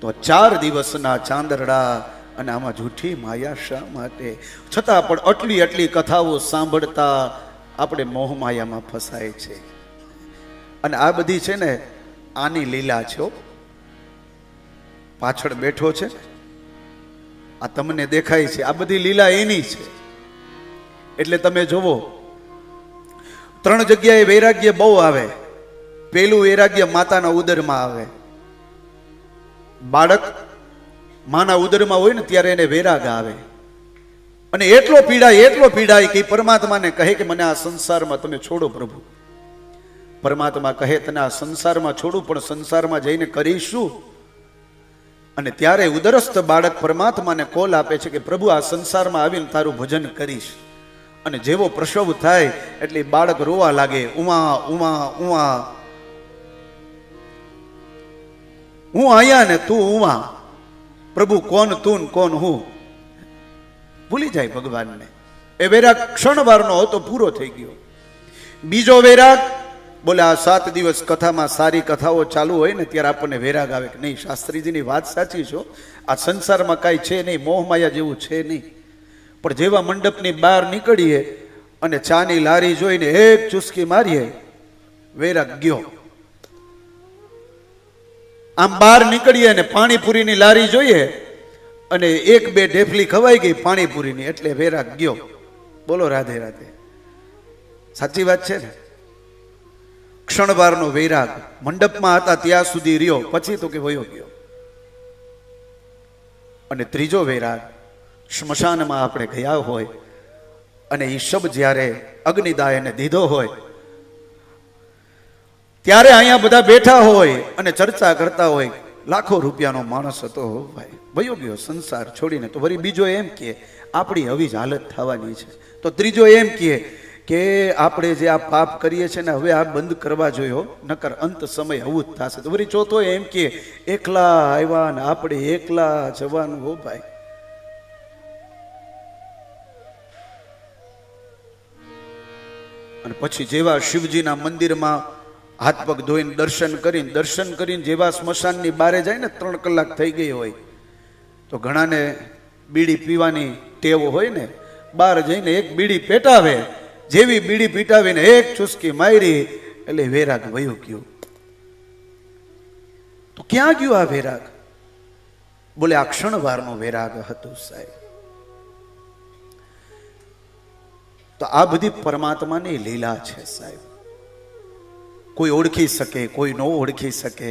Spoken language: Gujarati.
તો ચાર દિવસના ચાંદરડા અને આમાં જૂઠી માયા શા માટે? છતાં પણ આટલી આટલી કથાઓ સાંભળતા આપણે મોહ માયામાં ફસાય છે. અને આ બધી છે ને, આની લીલા છે પાછળ બેઠો છે. આ તમને દેખાય છે. આ બધી લીલા એની છે. એટલે તમે જોવો ત્રણ જગ્યાએ વૈરાગ્ય બહુ આવે. પેલું વૈરાગ્ય માતાના ઉદરમાં આવે. બાળક માના ઉદરમાં હોય ને ત્યારે એને વૈરાગ આવે. અને એટલો પીડાય એટલો પીડાય કે પરમાત્માને કહે કે મને આ સંસારમાં તમે છોડો પ્રભુ. પરમાત્મા કહે, તને આ સંસારમાં છોડું, પણ સંસારમાં જઈને કરીશું. અને ત્યારે ઉદરસ્થ બાળક પરમાત્માને કોલ આપે છે કે, પ્રભુ, આ સંસારમાં આવીને તારું ભજન કરીશ. અને જેવો પ્રસવ થાય, એટલે બાળક રોવા લાગે, ઉમા ઉમા ઉમા. હું અહીંયા ને તું ઉમા. પ્રભુ, કોણ તું કોણ હું? ભૂલી જાય ભગવાનને. એ વૈરાગ ક્ષણવારનો હતો, પૂરો થઈ ગયો. બીજો વૈરાગ, બોલે આ સાત દિવસ કથામાં સારી કથાઓ ચાલુ હોય ને, ત્યારે આપણને વૈરાગ આવે કે નહીં? શાસ્ત્રીજીની વાત સાચી છો આ સંસારમાં કાંઈ છે નહીં મોહમાયા જેવું છે નહીં. પણ જેવા મંડપની બહાર નીકળીએ અને ચાની લારી જોઈને એક ચુસ્કી મારીએ, વૈરાગ ગયો. આમ બહાર નીકળીએ અને પાણીપુરીની લારી જોઈએ અને એક બે ઢેફલી ખવાઈ ગઈ પાણીપુરીની, એટલે વૈરાગ ગયો. બોલો રાધે રાધે. સાચી વાત છે ને? ક્ષણવારનો વૈરાગ મંડપમાં હતા ત્યાં સુધી રહ્યો, પછી તો કે વયો ગયો. અને ત્રીજો વૈરાગ, સ્મશાનમાં આપણે ગયા હોય અને એ શબ જ્યારે અગ્નિદાયને દીધો હોય ત્યારે અહીંયા બધા બેઠા હોય અને ચર્ચા કરતા હોય, લાખો રૂપિયાનો માણસ હતો ભાઈ. ભયો ગયો સંસાર છોડીને. તો વળી બીજો એમ કે, આપણી આવી જ હાલત થવાની છે. તો ત્રીજો એમ કહે કે આપણે જે આ પાપ કરીએ છીએ ને, હવે આ બંધ કરવા જોયો નકર અંત સમય આવું જ થશે. તો વળી ચોથો એમ કે, એકલા આવ્યા ને આપણે એકલા જવાનું હો ભાઈ. અને પછી જેવા શિવજીના મંદિરમાં હાથ પગ ધોઈને દર્શન કરીને દર્શન કરીને જેવા સ્મશાનની બારે જાય ને ત્રણ કલાક થઈ ગઈ હોય, તો ઘણાને બીડી પીવાની ટેવ હોય ને, બહાર જઈને એક બીડી પેટાવે, જેવી બીડી પીટાવીને એક ચુસ્કી મારી, એટલે વેરાગ વયો ગયો. તો ક્યાં ગયો આ વેરાગ? બોલે, આ ક્ષણવારનો વેરાગ હતો સાહેબ. તો આ બધી પરમાત્માની લીલા છે સાહેબ. કોઈ ઓળખી શકે કોઈ ન ઓળખી શકે.